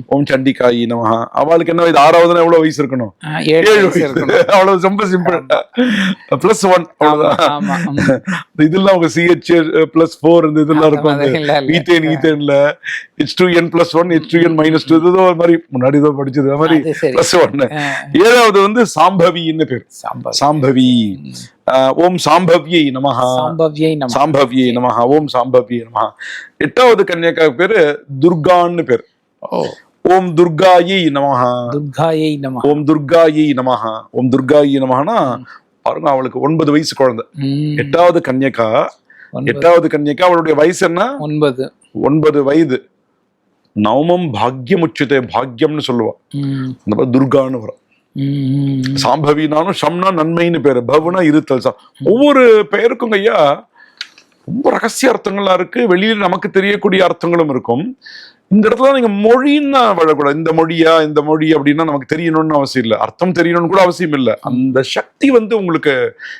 ஓம் சண்டிகாயி நமஹா. அவளுக்கு என்ன வயது? ஆறாவதுனா எவ்வளவு வயசு இருக்கணும்? ஏழு வயசு அவ்வளவு ரொம்ப சிம்பிள் பிளஸ் ஒன் அவ்வளவுதான். இதெல்லாம் உங்க சிஹெச் பிளஸ் ஃபோர் இந்த இதெல்லாம் இருக்கும். Ethane ஈத்தேன்ல H two N plus one H two N minus two இதோ ஒரு மாதிரி முன்னாடி ஏதோ படிச்சது. மாதிரி. பிளஸ் ஒன் ஏழாவது வந்து சாம்பவின்னு பேர். சாம்பவி. ஓம் சாம்பவியை நமஹா. சாம்பவியை நம சாம்பவியை நமஹா. ஓம் சாம்பவியை நமஹா. எட்டாவது கன்னியக்கா பேரு துர்கான்னு பேர். ஓம் துர்காயை நமஹா. துர்காயை நம ஓம் துர்காயை நமஹா. ஓம் துர்காயை நமஹானா பாருங்க அவளுக்கு ஒன்பது வயசு குழந்தை. எட்டாவது கன்னியக்கா. எட்டாவது கன்னியக்கா அவளுடைய வயசு என்ன? ஒன்பது. ஒன்பது வயது. நவமம் பாக்யம் உச்சதே பாக்யம்னு சொல்லுவா. அந்த மாதிரி துர்கான்னு வரும். சாம்பவினாலும் ஷம்னா நன்மைன்னு பேரு. பவுனா இருத்தல் சா ஒவ்வொரு பெயருக்கும் ஐயா ரொம்ப ரகசிய அர்த்தங்களா இருக்கு. வெளியில நமக்கு தெரியக்கூடிய அர்த்தங்களும் இருக்கும். இந்த இடத்துல நீங்க மொழின்னா வழக்கூடாது. இந்த மொழியா இந்த மொழி அப்படின்னா நமக்கு தெரியணும்னு அவசியம் இல்லை. அர்த்தம் தெரியணும்னு கூட அவசியம் இல்லை. அந்த சக்தி வந்து உங்களுக்கு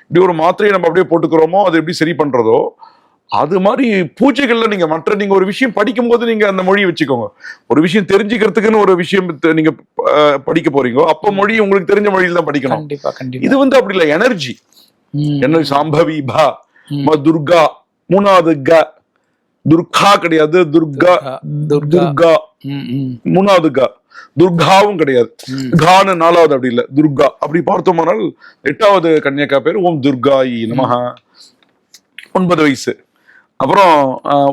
இப்படி ஒரு மாத்திரையை நம்ம அப்படியே போட்டுக்கிறோமோ அது எப்படி சரி பண்றதோ அது மாதிரி பூஜைகள்ல நீங்க மற்ற நீங்க ஒரு விஷயம் படிக்கும் போது நீங்க அந்த மொழியை வச்சுக்கோங்க. ஒரு விஷயம் தெரிஞ்சுக்கிறதுக்குன்னு ஒரு விஷயம் நீங்க படிக்க போறீங்க அப்ப மொழி உங்களுக்கு தெரிஞ்ச மொழியில தான் படிக்கணும். இது வந்து அப்படி இல்லை எனர்ஜி என்ன சாம்பவி பா துர்கா மூணாவது க. துர்கா கிடையாது துர்கா துர்கா. துர்கா. மூணாவது க. துர்காவும் கிடையாது. ம். கான்னு நாலாவது அப்படி இல்ல துர்கா. அப்படி பார்த்தோமானால் எட்டாவது கன்னியக்கா பேர் ஓம் துர்காயி நமஹா. ஒன்பது வயசு. அப்புறம்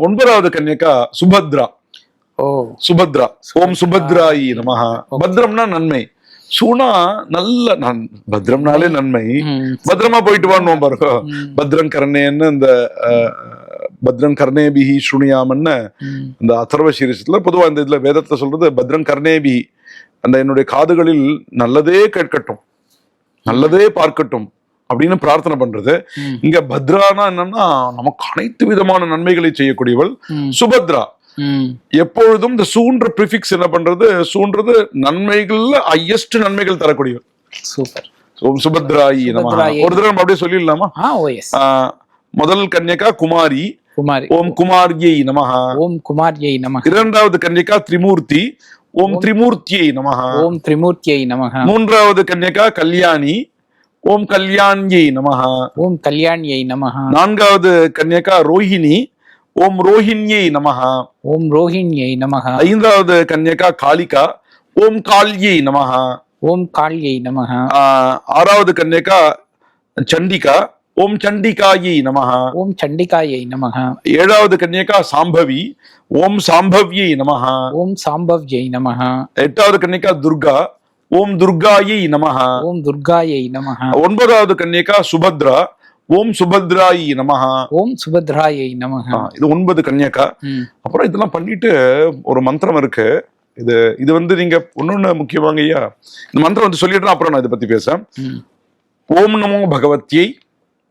ஒன்பதாவது கன்னியக்கா சுபத்ரா. ஓ. சுபத்ரா. ஓம் சுபத்ராயி நமஹா. பத்ரம்னா நன்மை. சூனா நல்ல நன் பத்ரம்னாலே நன்மை. ம், பத்திரமா போயிட்டு வான்னு பாருங்க ம், பத்ரன் கர்ணேன்னு இந்த அஹ், பத்ரன் கர்ணேபிஹி ஸ்ருணியாமன்னு. இந்த அதர்வ சீரிசத்துல பொதுவா இந்த இதுல வேதத்துல சொல்றது பத்ரன் கர்ணேபி அந்த என்னுடைய காதுகளில் நல்லதே கேட்கட்டும். நல்லதே பார்க்கட்டும். அப்படின்னு பிரார்த்தனை பண்றது. இங்க பத்ரானா என்னன்னா நமக்கு அனைத்து விதமான நன்மைகளை செய்யக்கூடியவள் சுபத்ரா. எப்பொழுதும் இந்த சூன்ற ப்ரிஃபிக்ஸ் என்ன பண்றது? சூன்றது நன்மைகள்ல ஹையஸ்ட் நன்மைகள் தரக்கூடியவள். சூப்பர். ஓம் சுபத்ராயி நமஹா. ஒரு தடவை அப்படியே சொல்லிடலாமா? முதல் கன்னியகா குமாரி. குமாரி. ஓம் குமாரியை நமஹா. ஓம் குமாரியை நமக இரண்டாவது கன்னியகா திரிமூர்த்தி. ஓம் திரிமூர்த்தியை நமஹா. ஓம் திரிமூர்த்தியை நமக மூன்றாவது கன்னியகா கல்யாணி. ஓம் கல்யாணியை நமஹா. ஓம் கல்யாணியை நமக நான்காவது கன்னியகா ரோஹிணி. ஓம் ரோஹிணியை நமஹா. ஓம் ரோஹிணியை நமக ஐந்தாவது கன்னியகா காளிகா. ஓம் காளியை நமஹா. ஓம் காளியை நமக ஆஹ் ஆறாவது கன்னியகா சண்டிகா. ஓம் சண்டிகாயை நமஹா. ஓம் சண்டிகாயை நமக ஏழாவது கன்னியகா சாம்பவி. ஓம் சாம்பவியை நமஹா. ஓம் சாம்பவ்யை நமக எட்டாவது கன்னிகா துர்கா. ஓம் துர்காயை நமஹா. ஓம் துர்காயை நமக ஒன்பதாவது கன்னிகா சுபத்ரா ஓம் சுபத்ராயி நமஹா. ஓம் சுபத்ராயை நமக ஆ, இது ஒன்பது கன்னியக்கா அப்புறம் இதெல்லாம் பண்ணிட்டு ஒரு மந்திரம் இருக்கு. இது இது வந்து நீங்க ஒன்னொன்னு முக்கியமாங்க ஐயா. இந்த மந்திரம் வந்து சொல்லிடுறேன் அப்புறம் நான் இதை பத்தி பேச. ஓம் நமோ பகவத்யை.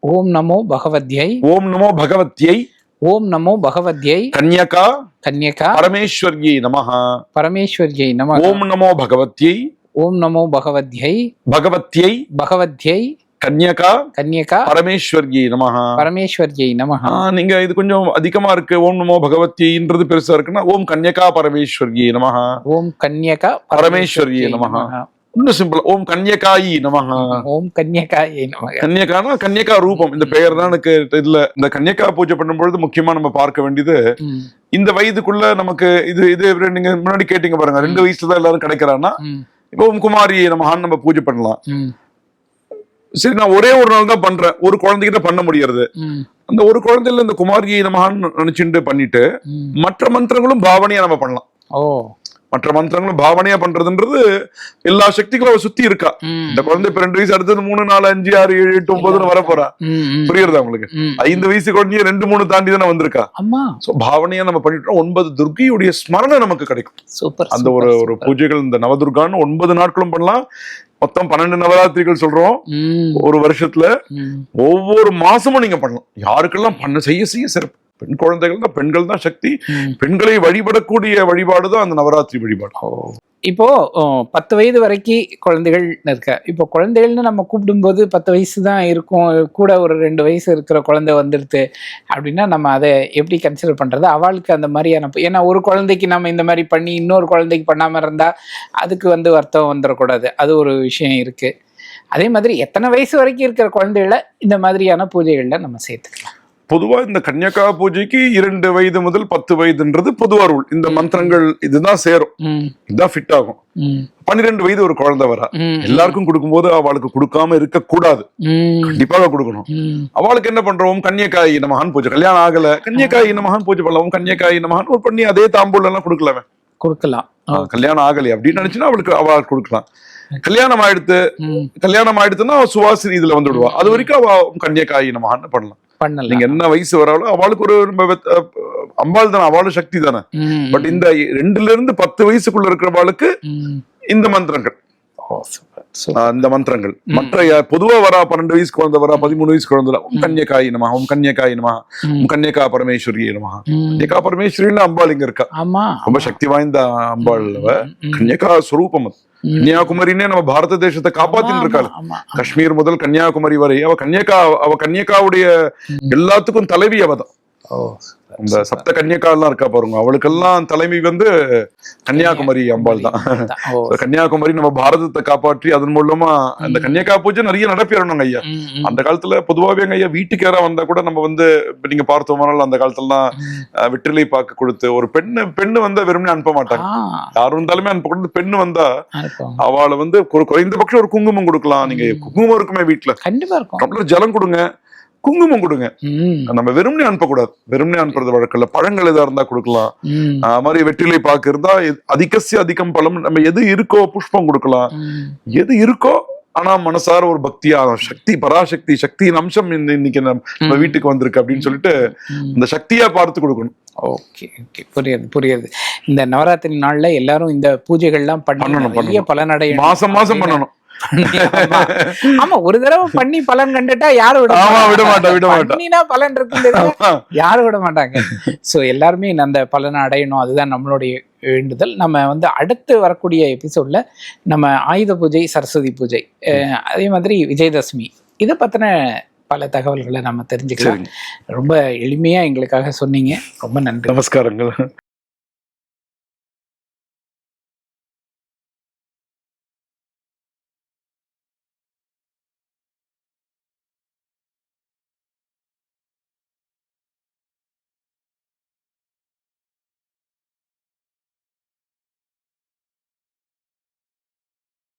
ஓம் நமோ பகவத்யை. ஓம் நமோ பகவத்யை. ஓம் நமோ பகவத்யை. கன்யகா கன்யகா பரமேஸ்வர்யை நமஹ. பரமேஸ்வர்யை நம ஓம் நமோ பகவத்யை. ஓம் நமோ பகவத்யை பகவத்யை பகவத்யை கன்யகா கன்யகா பரமேஸ்வர்யை நமஹ. பரமேஸ்வர்யை நம ஆ, நீங்க இது கொஞ்சம் அதிகமா இருக்கு. ஓம் நமோ பகவத்யின்றது பெருசா இருக்குன்னா ஓம் கன்யகா பரமேஸ்வர்யை நமஹ. ஓம் கன்யகா பரமேஸ்வரியை நமஹ. இன்னும் சிம்பிள் ஓம் கன்யகாயி நமஹ. ஓம் கன்யகாயை நமக கன்யகானா கன்யகா ரூபம். இந்த பெயர் தான் எனக்கு இதுல இந்த கன்யகா பூஜை பண்ணும்பொழுது முக்கியமா நம்ம பார்க்க வேண்டியது இந்த வயதுக்குள்ள நமக்கு இது இது நீங்க முன்னாடி கேட்டீங்க பாருங்க. ரெண்டு வயசுல தான் எல்லாரும் கிடைக்கிறான்னா இப்போ ஓம் குமாரி நமஹான்னு நம்ம பூஜை பண்ணலாம். சரி நான் ஒரே ஒரு நாள் தான் பண்றேன். ஒரு குழந்தைகிட்ட பண்ண முடியாது ம், அந்த ஒரு குழந்தையில இந்த குமாரியை நமஹான்னு நினைச்சுட்டு பண்ணிட்டு. மற்ற மந்திரங்களும் பாவனையா நம்ம பண்ணலாம். ஓ. மற்ற மந்திரங்களும் பாவனையா பண்றதுன்றது எல்லா சக்திகளும் அவ சுத்தி இருக்கா. இந்த குழந்தை இப்ப ரெண்டு வயசு அடுத்தது மூணு நாலு அஞ்சு ஆறு ஏழு எட்டு ஒன்பதுன்னு வர போறா புரியுறதா உங்களுக்கு. ஐந்து வயசு குழந்தைய ரெண்டு மூணு தாண்டி தானே வந்திருக்கா. சோ பாவனையா நம்ம பண்ணிட்டோம் ஒன்பது துர்கையுடைய ஸ்மரணை நமக்கு கிடைக்கும். சூப்பர் அந்த ஒரு ஒரு பூஜைகள் இந்த நவதுர்கான்னு ஒன்பது நாட்களும் பண்ணலாம். மொத்தம் பன்னெண்டு நவராத்திரிகள் சொல்றோம். ஒரு வருஷத்துல. ஒவ்வொரு மாசமும் நீங்க பண்ணலாம். யாருக்கெல்லாம் பண்ண செய்ய செய்ய சிறப்பு. பெண் குழந்தைகள் தான் பெண்கள் தான் சக்தி. பெண்களை வழிபடக்கூடிய வழிபாடு தான் அந்த நவராத்திரி வழிபாடு. இப்போ பத்து வயது வரைக்கும் குழந்தைகள் இருக்க. இப்போ குழந்தைகள்னு நம்ம கூப்பிடும்போது பத்து வயசு தான் இருக்கும். கூட ஒரு ரெண்டு வயசு இருக்கிற குழந்தை வந்துடுது அப்படின்னா நம்ம அதை எப்படி கன்சிடர் பண்றது? அவளுக்கு அந்த மாதிரியான ஏன்னா ஒரு குழந்தைக்கு நம்ம இந்த மாதிரி பண்ணி இன்னொரு குழந்தைக்கு பண்ணாம இருந்தா அதுக்கு வந்து வருத்தம் வந்துடக்கூடாது. அது ஒரு விஷயம் இருக்கு. அதே மாதிரி எத்தனை வயசு வரைக்கும் இருக்கிற குழந்தைகளை இந்த மாதிரியான பூஜைகள்ல நம்ம சேர்த்துக்கலாம். பொதுவா இந்த கன்யகா பூஜைக்கு இரண்டு வயது முதல் பத்து வயதுன்றது பொதுவா ரூல் இந்த மந்திரங்கள் இதுதான் சேரும். இதுதான் ஃபிட் ஆகும். பன்னிரெண்டு வயது ஒரு குழந்தை வரா. எல்லாருக்கும் கொடுக்கும்போது அவளுக்கு கொடுக்காம இருக்க கூடாது கண்டிப்பாக கொடுக்கணும். அவளுக்கு என்ன பண்றோம்? கன்யகாயி நமகான் பூஜை. கல்யாணம் ஆகல. கன்யகாயி நமகான் பூஜை பண்ணலாம். கன்யகாயி நமகான் ஒரு பண்ணி அதே தாம்பூல எல்லாம் கொடுக்கலாமே. கொடுக்கலாம் கல்யாணம் ஆகலையே அப்படின்னு நினைச்சுன்னா அவளுக்கு அவளுக்கு கொடுக்கலாம். கல்யாணம் ஆயிடுத்து கல்யாணம் ஆயிடுத்துன்னா அவ சுவாசினி இதுல வந்து விடுவா அது வரைக்கும் அவ கன்யகாயி நமகான்னு பண்ணலாம். பண்ணலாம் நீங்க என்ன வயசு வராளோ அவளுக்கு ஒரு அம்பாள் தானே அவளும் சக்தி தானே. பட் இந்த ரெண்டுல இருந்து பத்து வயசுக்குள்ள இருக்கிறவாளுக்கு இந்த மந்திரங்கள். ஆஹ் இந்த மந்திரங்கள். மற்ற யா- பொதுவா வரா பன்னெண்டு வயசு குழந்தை வரா பதிமூணு வயசு குழந்தை ஓம் கன்யகாயி நம ஓம் கன்யகாயி நம ம். ஓம் கன்யகா பரமேஸ்வரி நம. கன்யகா பரமேஸ்வரின்னு அம்பாள் இங்க இருக்கா? ஆமா. ரொம்ப சக்தி வாய்ந்த அம்பாள். கன்யகா ஸ்வரூபம் அது. கன்னியாகுமரினே நம்ம பாரத தேசத்தை காப்பாத்தின்னு இருக்காள். காஷ்மீர் முதல் கன்னியாகுமரி வரை. அவ கன்யகா அவ கன்யகாவுடைய எல்லாத்துக்கும் தலைவி அவதான். ஓ இந்த சப்த கன்யகா எல்லாம் இருக்கா பாருங்க. அவளுக்கெல்லாம் தலைவி வந்து கன்னியாகுமரி அம்பாள் தான். கன்னியாகுமரி நம்ம பாரதத்தை காப்பாற்றி அதன் மூலமா அந்த கன்னியாகா பூஜை நிறைய நடப்பிடணுங்க ஐயா. அந்த காலத்துல பொதுவாவே எங்க ஐயா வீட்டுக்கு யாரா வந்தா கூட நம்ம வந்து இப்ப நீங்க பார்த்தோம்னால அந்த காலத்துலலாம் வெற்றிலை பாக்கு கொடுத்து ஒரு பெண்ணு பெண்ணு வந்தா வெறுமனே அனுப்ப மாட்டாங்க. யார் வந்தாலுமே அனுப்ப கூடாது. பெண்ணு வந்தா. அவளை வந்து குறைந்தபட்சம் ஒரு குங்குமம் கொடுக்கலாம். நீங்க குங்குமம் இருக்குமே வீட்டுல கண்டிப்பா இருக்கும். ஜலம் கொடுங்க. குங்குமம் கொடுங்க. நம்ம வெறுமனே அனுப்பக்கூடாது. வெறுமனே அனுப்புறது வழக்கம் இல்ல பழங்கள் எதா இருந்தா கொடுக்கலாம். அது மாதிரி வெற்றிலை பாக்கு இருந்தா அதிகசிய அதிகம் பழம் நம்ம எது இருக்கோ புஷ்பம் கொடுக்கலாம். எது இருக்கோ ஆனா மனசார ஒரு பக்தியா சக்தி பராசக்தி சக்தியின் அம்சம் இன்னைக்கு நம்ம வீட்டுக்கு வந்திருக்கு அப்படின்னு சொல்லிட்டு. இந்த சக்தியா பார்த்து கொடுக்கணும். Okay okay. புரியுது புரியுது. இந்த நவராத்திரி நாள்ல எல்லாரும் இந்த பூஜைகள்லாம் பண்ணி பண்ணணும், நிறைய. பலனடையணும். மாசம் மாசம் பண்ணணும். ஆமா. ஆமா ஒரு தடவை பண்ணி பலன் கண்டுட்டா யாரும் விட விட மாட்டா, விட மாட்டா. பண்ணினா பலன் தெரிஞ்சா யாரும் விட மாட்டாங்க. ஸோ எல்லாருமே அந்த பலனை அடையணும். அதுதான் நம்மளுடைய வேண்டுதல். நம்ம வந்து அடுத்து வரக்கூடிய எபிசோட்ல நம்ம ஆயுத பூஜை சரஸ்வதி பூஜை அதே மாதிரி விஜயதசமி. இதை பத்தின பல தகவல்களை நம்ம தெரிஞ்சுக்கலாம். ரொம்ப எளிமையா எங்களுக்காக சொன்னீங்க. ரொம்ப நன்றி. நமஸ்காரங்கள்.